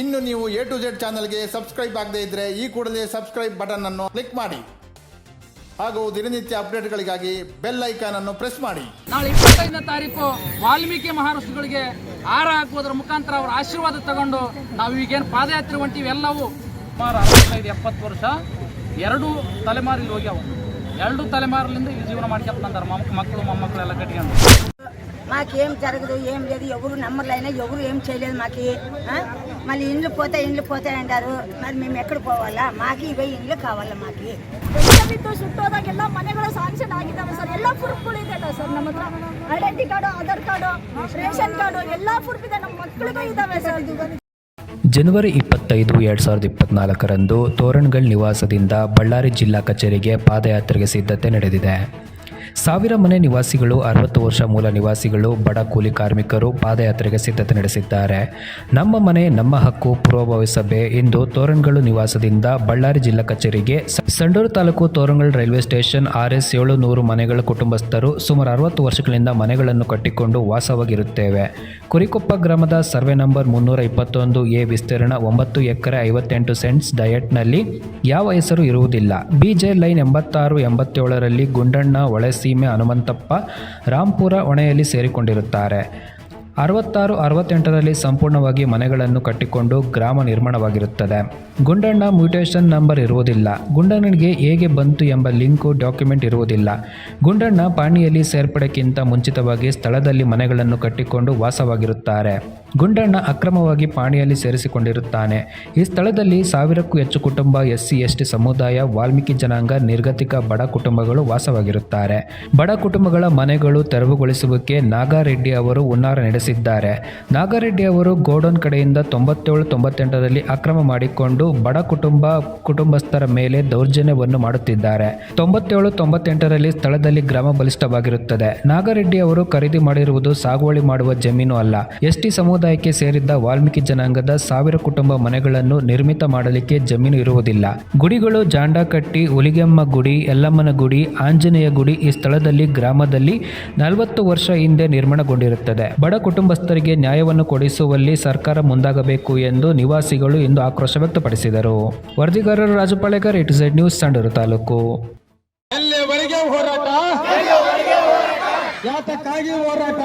ಇನ್ನು ನೀವು A to Z ಚಾನಲ್ಗೆ ಸಬ್ಸ್ಕ್ರೈಬ್ ಆಗದೇ ಇದ್ದರೆ ಈ ಕೂಡಲೇ ಸಬ್ಸ್ಕ್ರೈಬ್ ಬಟನ್ ಅನ್ನು ಕ್ಲಿಕ್ ಮಾಡಿ. ಹಾಗೂ ದಿನನಿತ್ಯ ಅಪ್ಡೇಟ್ಗಳಿಗಾಗಿ ಬೆಲ್ ಐಕಾನ್ ಅನ್ನು ಪ್ರೆಸ್ ಮಾಡಿ. ನಾಳೆ ಇಪ್ಪತ್ತೈದನೇ ತಾರೀಕು ವಾಲ್ಮೀಕಿ ಮಹರ್ಷಿಗಳಿಗೆ ಹಾರ ಹಾಕುವುದರ ಮುಖಾಂತರ ಅವರ ಆಶೀರ್ವಾದ ತಗೊಂಡು ನಾವು ಈಗೇನು ಪಾದಯಾತ್ರೆ ಹೊಂಟಿವಿ ಎಲ್ಲವೂ. ಸುಮಾರು ಅರವತ್ತೈದು, ಎಪ್ಪತ್ತು ವರ್ಷ ಎರಡು ತಲೆಮಾರಲ್ಲಿ ಹೋಗ್ಯಾವ. ಎರಡು ತಲೆಮಾರಲಿಂದ ಈ ಜೀವನ ಮಾಡ್ಕೊತ ಮಕ್ಕಳು, ಮೊಮ್ಮಕ್ಕಳೆಲ್ಲ ಕಟ್ಕೊಂಡು మాకు ఏం జరగదు ఏం లేదు ఎవరు నమ్మర్లైనా ఎవరు ఏం చేయలేదు మాకు మళ్ళీ ఇండ్లు పోతే ఇండ్లు పోతాయి అంటారు మరి మేము ఎక్కడ పోవాలా మాకు ఇవే ఇండ్లు కావాలా మాకు ಜನವರಿ ಇಪ್ಪತ್ತೈದು ಎರಡ್ ಸಾವಿರದ ಇಪ್ಪತ್ನಾಲ್ಕರಂದು ತೋರಣಗಲ್ ನಿವಾಸದಿಂದ ಬಳ್ಳಾರಿ ಜಿಲ್ಲಾ ಕಚೇರಿಗೆ ಪಾದಯಾತ್ರೆಗೆ ಸಿದ್ಧತೆ ನಡೆದಿದೆ ಸಾವಿರ ಮನೆ ನಿವಾಸಿಗಳು, ಅರವತ್ತು ವರ್ಷ ಮೂಲ ನಿವಾಸಿಗಳು, ಬಡ ಕೂಲಿ ಕಾರ್ಮಿಕರು ಪಾದಯಾತ್ರೆಗೆ ಸಿದ್ಧತೆ ನಡೆಸಿದ್ದಾರೆ. ನಮ್ಮ ಮನೆ, ನಮ್ಮ ಹಕ್ಕು ಪೂರ್ವಭಾವಿ ಸಭೆ ಎಂದು ತೋರಣಗಳು ನಿವಾಸದಿಂದ ಬಳ್ಳಾರಿ ಜಿಲ್ಲಾ ಕಚೇರಿಗೆ ಸಂಡೂರು ತಾಲೂಕು ತೋರಣಗಳು ರೈಲ್ವೆ ಸ್ಟೇಷನ್ ಆರ್ ಎಸ್ ಏಳು ನೂರು ಮನೆಗಳ ಕುಟುಂಬಸ್ಥರು ಸುಮಾರು ಅರವತ್ತು ವರ್ಷಗಳಿಂದ ಮನೆಗಳನ್ನು ಕಟ್ಟಿಕೊಂಡು ವಾಸವಾಗಿರುತ್ತೇವೆ. ಕುರಿಕೊಪ್ಪ ಗ್ರಾಮದ ಸರ್ವೆ ನಂಬರ್ ಮುನ್ನೂರ ಇಪ್ಪತ್ತೊಂದು ಎ ವಿಸ್ತೀರ್ಣ ಒಂಬತ್ತು ಎಕರೆ ಐವತ್ತೆಂಟು ಸೆಂಟ್ಸ್ ಡಯಟ್ನಲ್ಲಿ ಯಾವ ಹೆಸರು ಇರುವುದಿಲ್ಲ. ಬಿಜೆ ಲೈನ್ ಎಂಬತ್ತಾರು ಎಂಬತ್ತೇಳರಲ್ಲಿ ಗುಂಡಣ್ಣ ಒಳೆಸೀಮೆ ಹನುಮಂತಪ್ಪ ರಾಂಪುರ ಹೊಣೆಯಲ್ಲಿ ಸೇರಿಕೊಂಡಿರುತ್ತಾರೆ. ಅರವತ್ತಾರು, ಅರವತ್ತೆಂಟರಲ್ಲಿ ಸಂಪೂರ್ಣವಾಗಿ ಮನೆಗಳನ್ನು ಕಟ್ಟಿಕೊಂಡು ಗ್ರಾಮ ನಿರ್ಮಾಣವಾಗಿರುತ್ತದೆ. ಗುಂಡಣ್ಣ ಮ್ಯೂಟೇಷನ್ ನಂಬರ್ ಇರುವುದಿಲ್ಲ. ಗುಂಡಣ್ಣನಿಗೆ ಹೇಗೆ ಬಂತು ಎಂಬ ಲಿಂಕು ಡಾಕ್ಯುಮೆಂಟ್ ಇರುವುದಿಲ್ಲ. ಗುಂಡಣ್ಣ ಪಾಣಿಯಲ್ಲಿ ಸೇರ್ಪಡೆಗಿಂತ ಮುಂಚಿತವಾಗಿ ಸ್ಥಳದಲ್ಲಿ ಮನೆಗಳನ್ನು ಕಟ್ಟಿಕೊಂಡು ವಾಸವಾಗಿರುತ್ತಾರೆ. ಗುಂಡಣ್ಣ ಅಕ್ರಮವಾಗಿ ಪಾಣಿಯಲ್ಲಿ ಸೇರಿಸಿಕೊಂಡಿರುತ್ತಾನೆ. ಈ ಸ್ಥಳದಲ್ಲಿ ಸಾವಿರಕ್ಕೂ ಹೆಚ್ಚು ಕುಟುಂಬ, ಎಸ್ಸಿ, ಎಸ್ಟಿ ಸಮುದಾಯ, ವಾಲ್ಮೀಕಿ ಜನಾಂಗ, ನಿರ್ಗತಿಕ ಬಡ ಕುಟುಂಬಗಳು ವಾಸವಾಗಿರುತ್ತಾರೆ. ಬಡ ಕುಟುಂಬಗಳ ಮನೆಗಳು ತೆರವುಗೊಳಿಸುವಿಕೆ ನಾಗಾರೆಡ್ಡಿ ಅವರು ಹುನ್ನಾರ ನಡೆಸಿದ್ದಾರೆ. ನಾಗಾರೆಡ್ಡಿ ಅವರು ಗೋಡೌನ್ ಕಡೆಯಿಂದ ತೊಂಬತ್ತೇಳು, ತೊಂಬತ್ತೆಂಟರಲ್ಲಿ ಅಕ್ರಮ ಮಾಡಿಕೊಂಡು ಬಡ ಕುಟುಂಬ ಕುಟುಂಬಸ್ಥರ ಮೇಲೆ ದೌರ್ಜನ್ಯವನ್ನು ಮಾಡುತ್ತಿದ್ದಾರೆ. ತೊಂಬತ್ತೇಳು, ತೊಂಬತ್ತೆಂಟರಲ್ಲಿ ಸ್ಥಳದಲ್ಲಿ ಗ್ರಾಮ ಬಲಿಷ್ಠವಾಗಿರುತ್ತದೆ. ನಾಗಾರೆಡ್ಡಿ ಅವರು ಖರೀದಿ ಮಾಡಿರುವುದು ಸಾಗುವಳಿ ಮಾಡುವ ಜಮೀನು ಅಲ್ಲ. ಎಸ್ಟಿ ಸಮುದಾಯಕ್ಕೆ ಸೇರಿದ್ದ ವಾಲ್ಮೀಕಿ ಜನಾಂಗದ ಸಾವಿರ ಕುಟುಂಬ ಮನೆಗಳನ್ನು ನಿರ್ಮಿತ ಮಾಡಲಿಕ್ಕೆ ಜಮೀನು ಇರುವುದಿಲ್ಲ. ಗುಡಿಗಳು ಜಾಂಡಕಟ್ಟಿ, ಹುಲಿಗೆಮ್ಮ ಗುಡಿ, ಯಲ್ಲಮ್ಮನ ಗುಡಿ, ಆಂಜನೇಯ ಗುಡಿ ಈ ಸ್ಥಳದಲ್ಲಿ ಗ್ರಾಮದಲ್ಲಿ ನಲವತ್ತು ವರ್ಷ ಹಿಂದೆ ನಿರ್ಮಾಣಗೊಂಡಿರುತ್ತದೆ. ಬಡ ಕುಟುಂಬಸ್ಥರಿಗೆ ನ್ಯಾಯವನ್ನು ಕೊಡಿಸುವಲ್ಲಿ ಸರ್ಕಾರ ಮುಂದಾಗಬೇಕು ಎಂದು ನಿವಾಸಿಗಳು ಇಂದು ಆಕ್ರೋಶ ವ್ಯಕ್ತಪಡಿಸಿದರು. ವರದಿಗಾರರು ರಾಜಪಾಳೆಗರ್ ಇಟ್ ಝೆಡ್ ನ್ಯೂಸ್ ಸಂಡೂರು ತಾಲೂಕು. ಹೋರಾಟ? ಹೋರಾಟ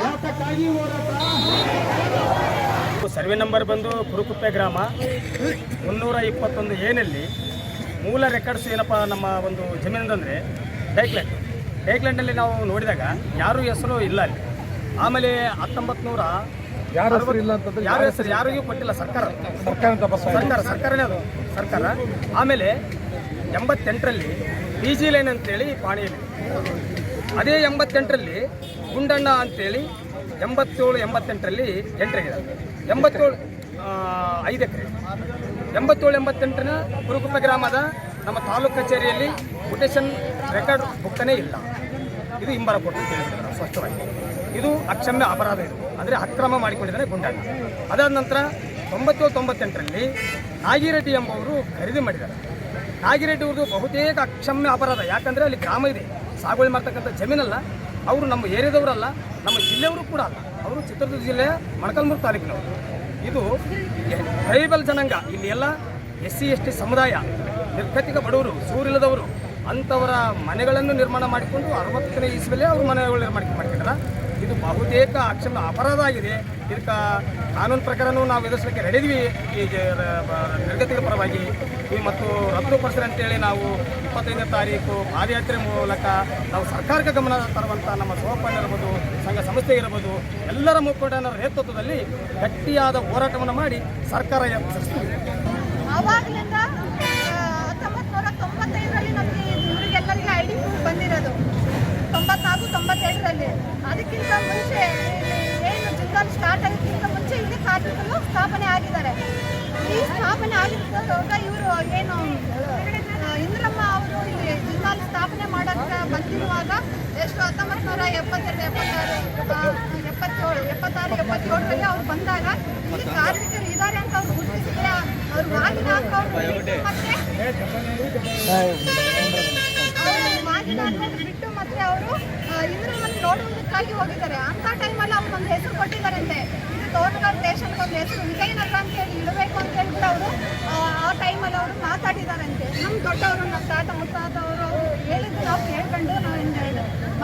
ಯಾತಕ್ಕಾಗಿ ಹೋರಾಟ ಸರ್ವೆ ನಂಬರ್ ಬಂದು ಕುರುಕುಪ್ಪೆ ಗ್ರಾಮ ಮುನ್ನೂರ ಇಪ್ಪತ್ತೊಂದು ಏನಲ್ಲಿ ಮೂಲ ರೆಕಾರ್ಡ್ಸ್ ಏನಪ್ಪ ನಮ್ಮ ಒಂದು ಜಮೀನದಂದರೆ ಡೈಕ್ಲೆಂಡ್ ಡೈಕ್ಲೆಂಡಲ್ಲಿ ನಾವು ನೋಡಿದಾಗ ಯಾರು ಹೆಸರು ಇಲ್ಲ ಅಲ್ಲಿ. ಆಮೇಲೆ ಹತ್ತೊಂಬತ್ತು ನೂರ ಯಾರು ಹೆಸರು ಇಲ್ಲ ಅಂತಂದ್ರೆ ಯಾರು ಹೆಸರು? ಯಾರಿಗೂ ಕೊಟ್ಟಿಲ್ಲ ಸರ್ಕಾರ. ಸರ್ಕಾರ ಸರ್ಕಾರನೇ ಅದು. ಸರ್ಕಾರ. ಆಮೇಲೆ ಎಂಬತ್ತೆಂಟರಲ್ಲಿ ಪಿ ಜಿ ಲೈನ್ ಅಂತೇಳಿ ಪಾಣಿಯಲ್ಲಿ ಅದೇ ಎಂಬತ್ತೆಂಟರಲ್ಲಿ ಗುಂಡಣ್ಣ ಅಂತೇಳಿ ಎಂಬತ್ತೇಳು ಎಂಬತ್ತೆಂಟರಲ್ಲಿ ಎಂಟ್ರಾಗಿದೆ ಎಂಬತ್ತೇಳು ಐದು ಎಕರೆ. ಎಂಬತ್ತೇಳು ಎಂಬತ್ತೆಂಟರ ಕುರುಕುಪ್ಪ ಗ್ರಾಮದ ನಮ್ಮ ತಾಲೂಕು ಕಚೇರಿಯಲ್ಲಿ ಕೊಟೇಶನ್ ರೆಕಾರ್ಡ್ ಬುಕ್ಕನೇ ಇಲ್ಲ. ಇದು ಹಿಂಬರ ಕೊಟ್ಟು ಸ್ಪಷ್ಟವಾಗಿ. ಇದು ಅಕ್ಷಮ್ಯ ಅಪರಾಧ ಇದು. ಅಂದರೆ ಅಕ್ರಮ ಮಾಡಿಕೊಂಡಿದ್ದಾನೆ ಗುಂಡಣ್ಣ. ಅದಾದ ನಂತರ ತೊಂಬತ್ತೇಳು, ತೊಂಬತ್ತೆಂಟರಲ್ಲಿ ನಾಗಿರೆಡ್ಡಿ ಎಂಬವರು ಖರೀದಿ ಮಾಡಿದ್ದಾರೆ. ನಾಗಿರೆಡ್ಡಿ ಅವ್ರದ್ದು ಬಹುತೇಕ ಅಕ್ಷಮ್ಯ ಅಪರಾಧ. ಯಾಕಂದರೆ ಅಲ್ಲಿ ಗ್ರಾಮ ಇದೆ. ಸಾಗುವಳಿ ಮಾಡ್ತಕ್ಕಂಥ ಜಮೀನಲ್ಲ. ಅವರು ನಮ್ಮ ಏರಿಯಾದವರಲ್ಲ. ನಮ್ಮ ಜಿಲ್ಲೆಯವರು ಕೂಡ ಅಲ್ಲ. ಅವರು ಚಿತ್ರದುರ್ಗ ಜಿಲ್ಲೆ ಮೊಳಕಲ್ಮೂರು ತಾಲೂಕಿನವರು. ಇದು ಟ್ರೈಬಲ್ ಜನಾಂಗ, ಇಲ್ಲಿ ಎಲ್ಲ ಎಸ್ ಸಿ, ಎಸ್ ಟಿ ಸಮುದಾಯ, ನಿರ್ಗತಿಕ ಬಡವರು, ಸೂರಿಲ್ಲದವರು, ಅಂಥವರ ಮನೆಗಳನ್ನು ನಿರ್ಮಾಣ ಮಾಡಿಕೊಂಡು ಅರವತ್ತನೇ ಇಸ್ವಿಲೇ ಅವರು ಮನೆಗಳು ನಿರ್ಮಾಣ ಮಾಡ್ಕೊಂಡ್ರ. ಇದು ಬಹುತೇಕ ಅಕ್ಷಮ ಅಪರಾಧ ಆಗಿದೆ. ಇದಕ್ಕೆ ಕಾನೂನು ಪ್ರಕಾರನೂ ನಾವು ಎದುರಿಸಲಿಕ್ಕೆ ನಡೆದ್ವಿ ಈ ನಿರ್ಗತಿಕ ಪರವಾಗಿ ಈ ಮತ್ತು ರದ್ದುಪಡಿಸ್ರಿ ಅಂತೇಳಿ ನಾವು ಇಪ್ಪತ್ತೈದನೇ ತಾರೀಕು ಪಾದಯಾತ್ರೆ ಮೂಲಕ ನಾವು ಸರ್ಕಾರಕ್ಕೆ ಗಮನ ತರುವಂಥ ನಮ್ಮ ಸೋಪಾನ ಇರ್ಬೋದು, ಸಂಘ ಸಂಸ್ಥೆ ಇರ್ಬೋದು, ಎಲ್ಲರ ಮುಖಂಡ ನೇತೃತ್ವದಲ್ಲಿ ಗಟ್ಟಿಯಾದ ಹೋರಾಟವನ್ನು ಮಾಡಿ ಸರ್ಕಾರ ಆವಾಗಲಿಂದ ಹತ್ತೊಂಬತ್ತು ನೂರ ನಮಗೆ ಬಂದಿರೋದು. ಅದಕ್ಕಿಂತ ಮುಂಚೆ, ಏನು ಜಿಲ್ಲಾ ಸ್ಟಾರ್ಟ್ ಮುಂಚೆ ಇಲ್ಲಿ ಕಾರ್ಮಿಕರು ಸ್ಥಾಪನೆ ಆಗಿದ್ದಾರೆ. ಈ ಸ್ಥಾಪನೆ ಆಗಿದ್ದಾಗ ಇವರು ಏನು ಇಂದ್ರಮ್ಮ ಅವರು ಇಲ್ಲಿ ಜಿಂದಾಲ್ ಸ್ಥಾಪನೆ ಮಾಡೋಕ್ಕೆ ಬಂದಿರುವಾಗ ಎಷ್ಟು ಹತ್ತೊಂಬತ್ತು ನೂರ ಎಪ್ಪತ್ತೆರಡು, ಎಪ್ಪತ್ತಾರು ಎಪ್ಪತ್ತೇಳು, ಎಪ್ಪತ್ತಾರು, ಎಪ್ಪತ್ತೇಳರಲ್ಲಿ ಅವ್ರು ಬಂದಾಗ ಇಲ್ಲಿ ಕಾರ್ಮಿಕರು ಇದ್ದಾರೆ ಅಂತ ಅವ್ರು ಗುರುತಿಸಿದ್ರೆ ಅವ್ರು ವಾಗಿನ ಹಾಕೊಂಡು ಮತ್ತೆ ವಾಗಿನ ಹಾಕೊಂಡು ಬಿಟ್ಟು ಮತ್ತೆ ಅವರು ಇಂದ್ರಮ್ಮನ ನೋಡುವುದಕ್ಕಾಗಿ ಹೋಗಿದ್ದಾರೆ. ಅಂತ ಟೈಮಲ್ಲಿ ಅವ್ರಿಗೊಂದು ಹೆಸರು ಕೊಟ್ಟಿದ್ದಾರಂತೆ. ತೋರಣಗಲ್ ಸ್ಟೇಷನ್ಗೆ ಒಂದು ಹೆಸರು ವಿಜಯನಗರ ಅಂತ ಹೇಳಿ ಇಡಬೇಕು ಅಂತ ಹೇಳಿ ಕೂಡ ಅವರು, ಆ ಟೈಮಲ್ಲಿ ಅವರು ಮಾತಾಡಿದಾರಂತೆ. ನಮ್ಮ ದೊಡ್ಡವರು ನಮ್ಮ ತಾತ ಮುತ್ತಾತವರು ಅವರು ಹೇಳಿದ್ದು ನಾವು ಕೇಳ್ಕೊಂಡು ನಾವು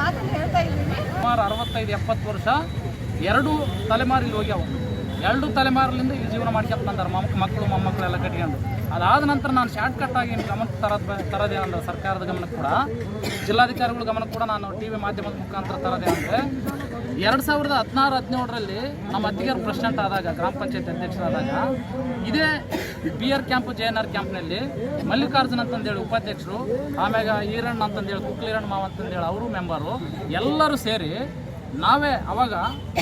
ಮಾತನ್ನು ಹೇಳ್ತಾ ಇದ್ದೀವಿ. ಸುಮಾರು ಅರವತ್ತೈದು, ಎಪ್ಪತ್ತು ವರ್ಷ ಎರಡು ತಲೆಮಾರಿಲಿ ಹೋಗ್ಯಾವ. ಎರಡು ತಲೆಮಾರಲಿಂದ ಈ ಜೀವನ ಮಾಡ್ಕೊಂಡು ಬಂದಾರೆ ಮಕ್ ಮಕ್ಕಳು, ಮೊಮ್ಮಕ್ಕಳೆಲ್ಲ ಕಟ್ಕೊಂಡು ಅದಾದ ನಂತರ ನಾನು ಶಾರ್ಟ್ ಕಟ್ ಆಗಿ ಗಮನಕ್ಕೆ ತರದ್ ಅಂದ್ರೆ ಸರ್ಕಾರದ ಗಮನಕ್ಕೆ ಕೂಡ, ಜಿಲ್ಲಾಧಿಕಾರಿಗಳ ಗಮನಕ್ಕೆ ಕೂಡ ನಾನು ಟಿ ವಿ ಮಾಧ್ಯಮದ ಮುಖಾಂತರ ತರದೆ ಅಂದರೆ ಎರಡು ಸಾವಿರದ ಹದಿನಾರು, ಹದಿನೇಳರಲ್ಲಿ ನಮ್ಮ ಅತ್ತಿಗೆಯರು ಪ್ರೆಸಿಡೆಂಟ್ ಆದಾಗ, ಗ್ರಾಮ ಪಂಚಾಯತ್ ಅಧ್ಯಕ್ಷರಾದಾಗ, ಇದೇ B R camp J N R ಕ್ಯಾಂಪ್ನಲ್ಲಿ Mallikarjun ಅಂತಂದೇಳಿ ಉಪಾಧ್ಯಕ್ಷರು, ಆಮ್ಯಾಗ ಈರಣ್ಣ ಅಂತಂದೇಳಿ, ಕುಕ್ಲೀರಣ್ಣ ಮಾವ ಅಂತಂದೇಳಿ ಅವರು ಮೆಂಬರು ಎಲ್ಲರೂ ಸೇರಿ ನಾವೇ ಅವಾಗ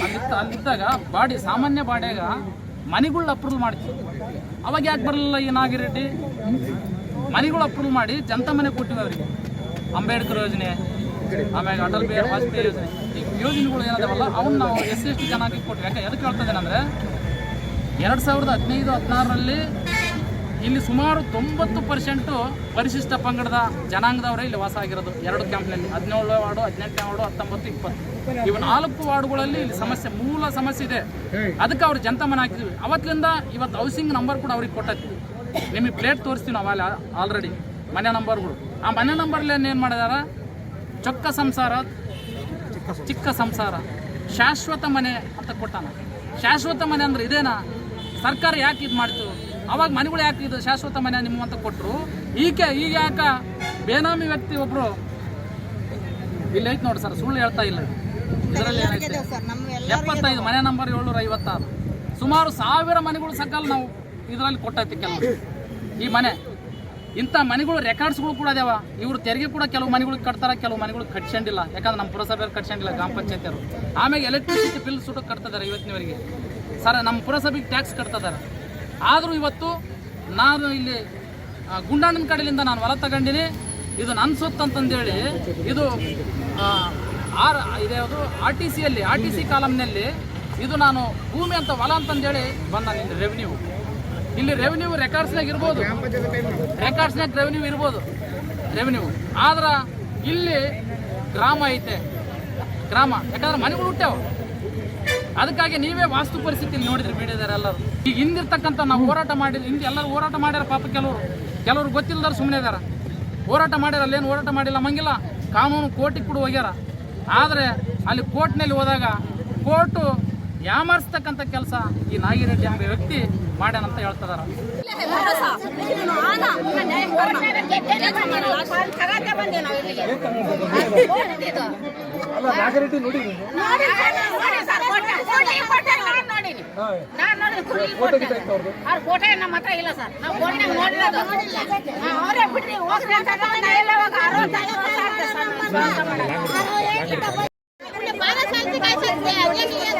ಅಲ್ಲಿದ್ದ ಅಲ್ಲಿದ್ದಾಗ ಬಾಡಿ, ಸಾಮಾನ್ಯ ಬಾಡಿಯಾಗ ಮನೆಗಳ್ನ ಅಪ್ರೂವ್ ಮಾಡ್ತೀವಿ. ಅವಾಗ ಯಾಕೆ ಬರಲಿಲ್ಲ ಈ ನಾಗಿರೆಡ್ಡಿ? ಮನೆಗಳು ಅಪ್ರೂವ್ ಮಾಡಿ ಜನತಾ ಮನೆ ಕೊಟ್ಟಿವಿ ಅವರಿಗೆ. ಅಂಬೇಡ್ಕರ್ ಯೋಜನೆ, ಆಮ್ಯಾಗ ಅಟಲ್ ಬಿಹಾರಿ ವಾಜಪೇಯಿ ಯೋಜನೆ. ಯೋಜನೆಗಳು ಏನಾದವಲ್ಲ, ಅವನ್ನ ನಾವು ಎಸ್ ಸಿ ಎಸ್ ಟಿ ಜನಾಂಗಕ್ಕೆ ಕೊಟ್ಟು, ಯಾಕೆ ಎದಕ್ಕೆ ಹೇಳ್ತಾ ಇದ್ದೇನೆಂದರೆ ಎರಡು ಸಾವಿರದ ಹದಿನೈದು, ಹದಿನಾರರಲ್ಲಿ ಇಲ್ಲಿ ಸುಮಾರು ತೊಂಬತ್ತು ಪರ್ಸೆಂಟು ಪರಿಶಿಷ್ಟ ಪಂಗಡದ ಜನಾಂಗದವರೇ ಇಲ್ಲಿ ವಾಸ ಆಗಿರೋದು. ಎರಡು ಕ್ಯಾಂಪ್ನಲ್ಲಿ ಹದಿನೇಳು ವಾರ್ಡು, ಹದಿನೆಂಟನೇ ವಾರ್ಡು, ಹತ್ತೊಂಬತ್ತು, ಇಪ್ಪತ್ತು. ಇವು ನಾಲ್ಕು ವಾರ್ಡ್ಗಳಲ್ಲಿ ಇಲ್ಲಿ ಸಮಸ್ಯೆ, ಮೂಲ ಸಮಸ್ಯೆ ಇದೆ. ಅದಕ್ಕೆ ಅವ್ರು ಜನತಾ ಮನೆ ಹಾಕಿದ್ವಿ. ಅವತ್ತಿಂದ ಇವತ್ತು ಹೌಸಿಂಗ್ ನಂಬರ್ ಕೂಡ ಅವ್ರಿಗೆ ಕೊಟ್ಟಿದ್ವಿ. ನಿಮಗೆ ಪ್ಲೇಟ್ ತೋರಿಸ್ತೀವಿ ನಾವು ಅಲ್ಲಿ ಆಲ್ರೆಡಿ. ಮನೆ ನಂಬರ್ಗಳು. ಆ ಮನೆ ನಂಬರ್ಲಿ ಏನು ಮಾಡಿದಾರ? ಚೊಕ್ಕ ಸಂಸಾರ ಚಿಕ್ಕ ಸಂಸಾರ. ಶಾಶ್ವತ ಮನೆ ಅಂತ ಕೊಟ್ಟಾನ. ಶಾಶ್ವತ ಮನೆ ಅಂದ್ರೆ ಇದೇನಾ? ಸರ್ಕಾರ ಯಾಕೆ ಇದು ಮಾಡ್ತು? ಅವಾಗ ಮನೆಗಳು ಯಾಕೆ ಇದು ಶಾಶ್ವತ ಮನೆ ನಿಮ್ಮ ಅಂತ ಕೊಟ್ಟರು ಈಕೆ ಈಗ ಯಾಕ? ಬೇನಾಮಿ ವ್ಯಕ್ತಿ ಒಬ್ರು. ಇಲ್ಲಿ ಐತೆ ನೋಡಿ ಸರ್, ಸುಳ್ಳು ಹೇಳ್ತಾ ಇಲ್ಲ. ಇದರಲ್ಲಿ ಎಪ್ಪತ್ತೈದು ಮನೆ ನಂಬರ್ ಏಳ್ನೂರ ಐವತ್ತಾರು. ಸುಮಾರು ಸಾವಿರ ಮನೆಗಳು ಸಕಲ್ ನಾವು ಇದರಲ್ಲಿ ಕೊಟ್ಟೈತಿ ಕೆಲವು. ಈ ಮನೆ. ಇಂಥ ಮನೆಗಳು ರೆಕಾರ್ಡ್ಸ್ಗಳು ಕೂಡ ಅದಾವ. ಇವರು ತೆರಿಗೆ ಕೂಡ ಕೆಲವು ಮನೆಗಳಿಗೆ ಕಟ್ತಾರ, ಕೆಲವು ಮನೆಗಳು ಕಟ್ಸಂಡಿಲ್ಲ ಯಾಕಂದ್ರೆ ನಮ್ಮ ಪುರಸಭೆಯವ್ರು ಕಟ್ಸಂಡಿಲ್ಲ ಗ್ರಾಮ ಪಂಚಾಯತಿಯವರು. ಆಮೇಲೆ ಎಲೆಕ್ಟ್ರಿಸಿಟಿ ಬಿಲ್ ಸುಟ್ಟು ಕಟ್ತಿದ್ದಾರೆ ಇವತ್ತಿನವರೆಗೆ. ಸರ್, ನಮ್ಮ ಪುರಸಭೆಗೆ ಟ್ಯಾಕ್ಸ್ ಕಟ್ತಿದ್ದಾರೆ. ಆದರೂ ಇವತ್ತು ನಾನು ಇಲ್ಲಿ ಗುಂಡಣ್ಣನ ಕಡೆಯಿಂದ ನಾನು ಹೊಲ ತಗೊಂಡಿನಿ. ಇದು ನನ್ನ ಸೊತ್ತು ಅಂತಂದೇಳಿ, ಇದು ಆರ್ ಇದ್ಯಾವುದು ಆರ್ ಟಿ ಸಿಯಲ್ಲಿ ಆರ್ ಟಿ ಸಿ ಕಾಲಮ್ನಲ್ಲಿ ಇದು ನಾನು ಭೂಮಿ ಅಂತ, ಹೊಲ ಅಂತಂದೇಳಿ ಬಂದ ನಿನ್ನ ರೆವಿನ್ಯೂ ಇಲ್ಲಿ ರೆವಿನ್ಯೂ ರೆಕಾರ್ಡ್ಸ್ನಾಗ ಇರ್ಬೋದು. ರೆಕಾರ್ಡ್ಸ್ನಾಗ ರೆವಿನ್ಯೂ ಇರ್ಬೋದು. ರೆವಿನ್ಯೂ ಆದ್ರೆ ಇಲ್ಲಿ ಗ್ರಾಮ ಐತೆ. ಗ್ರಾಮ. ಯಾಕಂದ್ರೆ ಮನೆಗಳು ಹುಟ್ಟ್ಯಾವ. ಅದಕ್ಕಾಗಿ ನೀವೇ ವಾಸ್ತು ಪರಿಸ್ಥಿತಿ ನೋಡಿದ್ರಿ ಮೀಡಿಯಾದಾರ ಎಲ್ಲರೂ ಈಗ ಹಿಂದಿರ್ತಕ್ಕಂಥ ನಾವು ಹೋರಾಟ ಮಾಡಿದ್ರೆ ಹಿಂದೆ ಎಲ್ಲರೂ ಹೋರಾಟ ಮಾಡ್ಯಾರ ಪಾಪ ಕೆಲವರು. ಕೆಲವರು ಗೊತ್ತಿಲ್ಲದಾರ ಸುಮ್ಮನೆ ಇದಾರ. ಹೋರಾಟ ಮಾಡ್ಯಾರ, ಅಲ್ಲೇನು ಹೋರಾಟ ಮಾಡಿಲ್ಲ ಮಂಗಿಲ್ಲ ಕಾನೂನು ಕೋರ್ಟಿಗೆ ಕೂಡ ಹೋಗ್ಯಾರ. ಆದರೆ ಅಲ್ಲಿ ಕೋರ್ಟ್ನಲ್ಲಿ ಹೋದಾಗ ಕೋರ್ಟು ಯಾಮರ್ಸ್ತಕ್ಕಂಥ ಕೆಲಸ ಈ ನಾಗಿರೆಡ್ಡಿ ಎಂಬ ವ್ಯಕ್ತಿ ಮಾಡ್ಯಾನಂತ ಹೇಳ್ತಿದಾರ. ಫೋಟೋ ನಮ್ಮ ಹತ್ರ ಇಲ್ಲ ಸರ್ ನಾವು? ಫೋಟೋ ಅವರೇ ಬಿಡ್ರಿ ಹೋಗ್ರಿ ಅಂತ साल हैं ये नहीं है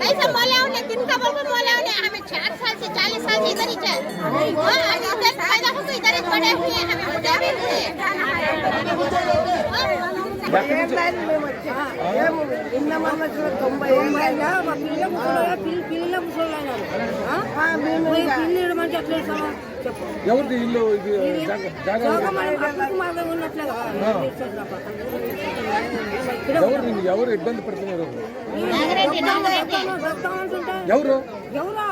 कैसे मोले होने दिन का बोल मोले होने हमें चार साल से चालीस साल से इधर ही चल। हाँ, हम इधर पैदा होकर इधर ही बड़े हुए हैं, हमें बुढ़ा भी हुए తొంభై పిల్లల ముసలాయన పిల్లమంటే ఎవరిది ఇల్లు ఇది? ఎవరు ఎవరు ఇబ్బంది పడుతున్నారు? ఎవరు? ఎవరు?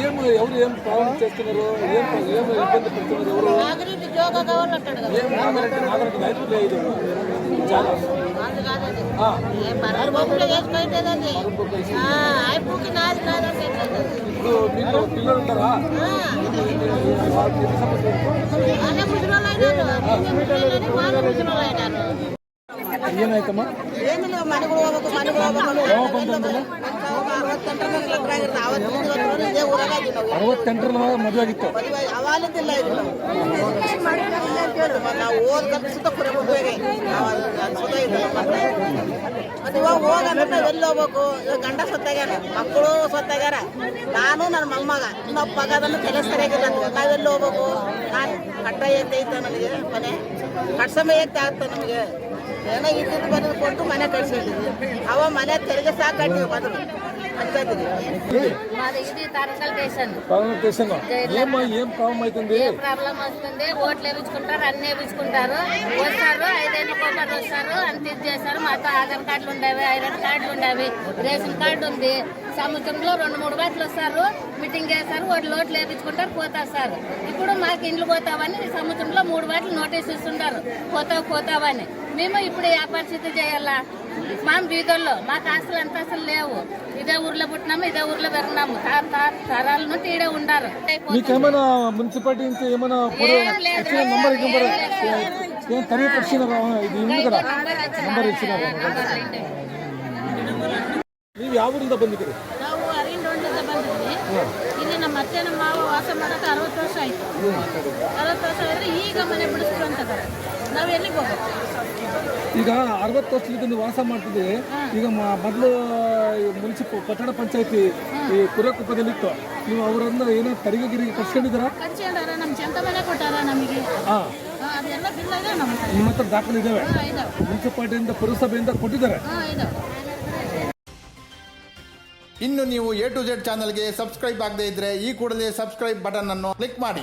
ఏం ఎవరు ఏం ప్రాబ్లం చేస్తున్నారు ఏం ఏం ఇబ్బంది పెడుతున్నారు ఎవరు ఇప్పుడు మీకు పిల్లలు ಏನಾಯ್ತಮ್ಮ? ಏನಿಲ್ಲ ಮನೆಗಳು ಹೋಗ್ಬೇಕು ಮನೆಗಳು ಹೋಗ್ಬೇಕು ಯಾವ ಬಂಧನದಲ್ಲಿ ಇದೇ ಊರಾಗಾಗಿ ನಾವು. ಅರವತ್ತೆಂಟರಲ್ಲಿ ಮದುವೆ ಆಗಿತ್ತು? ಇದು. ನಾವು ಓದ್ ಕಲ್ಪಿಸುತ್ತ ಕುರಿ ಮದುವೆಗೆ ಮತ್ತೆ ಮತ್ತೆ ಇವಾಗ ಹೋಗಂದ್ರೆ ನಾವು ಎಲ್ಲಿ ಹೋಗ್ಬೇಕು? ಇವಾಗ ಗಂಡ ಸತ್ತಾಗ್ಯಾರ ಮಕ್ಕಳು ಸತ್ತಾಗ್ಯಾರ. ನಾನು ನನ್ನ ಮೊಮ್ಮಗ ಇನ್ನೊಬ್ಬ ಮಗ ಅದನ್ನು ಕೆಲಸ ಸರಿಯಾಗಿಲ್ಲ ನಾವೆಲ್ಲಿ ಹೋಗ್ಬೇಕು? ನಾನು ಕಟ್ಟ ಐತೆ ನನಗೆ ಮನೆ. ಸಮಯ ಐತೆ ಆಗ್ತದೆ ನಮಗೆ. ಏನೋ ಇದ್ದಿದ್ದು ಬಂದು ಕೊಟ್ಟು ಮನೆ ಕಟ್ಸಿದ್ದೀವಿ ಅವ ಮನೆ ತೆರಿಗೆ ಸಾಕಟ್ಟಿವಿ ಮೊದಲು స్టేషన్. ఏమ్మా ఏం ప్రాబ్లం అవుతుంది? ప్రాబ్లం వస్తుంది? ఓట్లు వేయించుకుంటారు అన్ని వేయించుకుంటారు వస్తారు ఐదేళ్ళ కోటారు వస్తారు అంత ఇది చేస్తారు. మాతో ఆధార్ కార్డులు ఉండేవి ఐరన్ కార్డులు ఉండేవి రేషన్ కార్డు ఉంది. సంవత్సరంలో రెండు మూడు బాట్లు వస్తారు మీటింగ్ చేస్తారు వాళ్ళు ఓట్లు వేయించుకుంటారు పోతా సార్ ఇప్పుడు మాకు ఇండ్లు పోతావని సంవత్సరంలో మూడు బాట్లు నోటీస్ ఇస్తుంటారు. పోతావు పోతావని మేము ఇప్పుడు ఏ పరిస్థితి చేయాలా? మా బీదోళ్ళు మాకు ఆస్తులు అంత అసలు లేవు ఇదే ఊర్లో పుట్టినాము ఇదే ఊర్లో పెరిగినాము తా- తా- తరాల నుండి ఈడే ఉండారు మీకేమైనా మున్సిపాలిటీ నుంచి ఏమైనా పూర్వ ఏం లేదు. వచ్చిన నంబర్ నంబర్ ఏం లేదు. ఏం తరగతి వచ్చినారా ఇది ఉంది కదా ನಂಬರ್ ಇಚ್ಚಿದ್ದಾರೆ. ನೀವು ಯಾವ ಊರಿಂದ ಬಂದಿದ್ದೀರಿ ನಾವು ಅರಿಂಡೊಂಡಿಂದ ಬಂದಿದ್ವಿ ಇಲ್ಲಿ ನಮ್ಮ ಅತ್ತೆ ನಮ್ಮ ಮಾವ ವಾಸ ಮಾಡಕ್ಕೆ ಅರವತ್ತು ವರ್ಷ ಆಯ್ತು ಅರವತ್ತು ವರ್ಷ ಆದ್ರೆ ಈಗ ಮನೆ ಬಿಡಿಸ್ತೀವಿ ಅಂತಾರೆ ನಾವು ಎಲ್ಲಿಗೆ ಹೋಗ್ಬೇಕು ಈಗ ಅರವತ್ತು ವರ್ಷದಿಂದ ನೀವು ವಾಸ ಮಾಡ್ತಿದ್ವಿ ಈಗ ಮ- ಮೊದಲು ಮುನ್ಸಿಪಲ್ ಪಟ್ಟಣ ಪಂಚಾಯತಿ ಈ ಕುರಕುಪ್ಪದಲ್ಲಿತ್ತು ನೀವು ಅವರನ್ನ ಏನೋ ತೆರಿಗೆ ಗಿರಿಗೆ ಕಟ್ಸ್ಕೊಂಡಿದ್ದೀರಾ? ಕಟ್ಸ್ಕೊಂಡಾರ ನಮ್ಮ ಸ್ವಂತ ಮನೆ ಕೊಟ್ಟಾರ ನಮಗೆ. ಹಾಂ. ಹಾ, ಅದೆಲ್ಲ ಬಿಲ್ ಇದೆ ನಮ್ಮ ಹತ್ರ. ನಿಮ್ಮ ಹತ್ರ ದಾಖಲೆ ಇದ್ದಾವೆ ಇದಾವೆ. ಮುನ್ಸಿಪಾಲಿಟಿಯಿಂದ ಪುರಸಭೆಯಿಂದ ಕೊಟ್ಟಿದ್ದಾರೆ. ಇನ್ನು ನೀವು ಎ ಟು ಜೆಡ್ ಚಾನಲ್ಗೆ ಸಬ್ಸ್ಕ್ರೈಬ್ ಆಗದೇ ಇದ್ರೆ ಈ ಕೂಡಲೇ ಸಬ್ಸ್ಕ್ರೈಬ್ ಬಟನ್ ಅನ್ನು ಕ್ಲಿಕ್ ಮಾಡಿ.